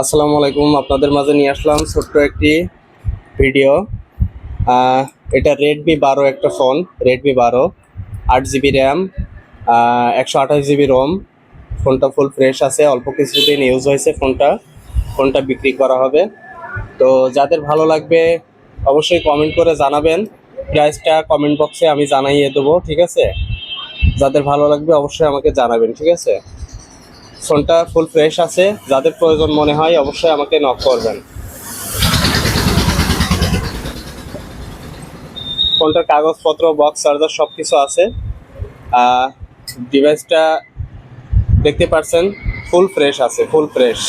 আসসালামু আলাইকুম, আপনাদের মাঝে নিয়ে আসলাম ছোট্ট একটি ভিডিও। এটা রেডমি বারো একটা ফোন রেডমি বারো, আট জিবি র্যাম একশো আঠাশ জিবি রোম ফোনটা ফুল ফ্রেশ আছে, অল্প কিছুদিন ইউজ হয়েছে ফোনটা। ফোনটা বিক্রি করা হবে। তো যাদের ভালো লাগবে, অবশ্যই কমেন্ট করে জানাবেন। প্রাইসটা কমেন্ট বক্সে আমি জানাইয়ে দেবো, ঠিক আছে? যাদের ভালো লাগবে, অবশ্যই আমাকে জানাবেন, ঠিক আছে? ফোনটা ফুল ফ্রেশ আছে। যাদের প্রয়োজন মনে হয় অবশ্যই আমাকে নক করবেন। ফোনটার কাগজপত্র বক্স চার্জার সব কিছু আছে ডিভাইসটা দেখতে পাচ্ছেন ফুল ফ্রেশ আছে ফুল ফ্রেশ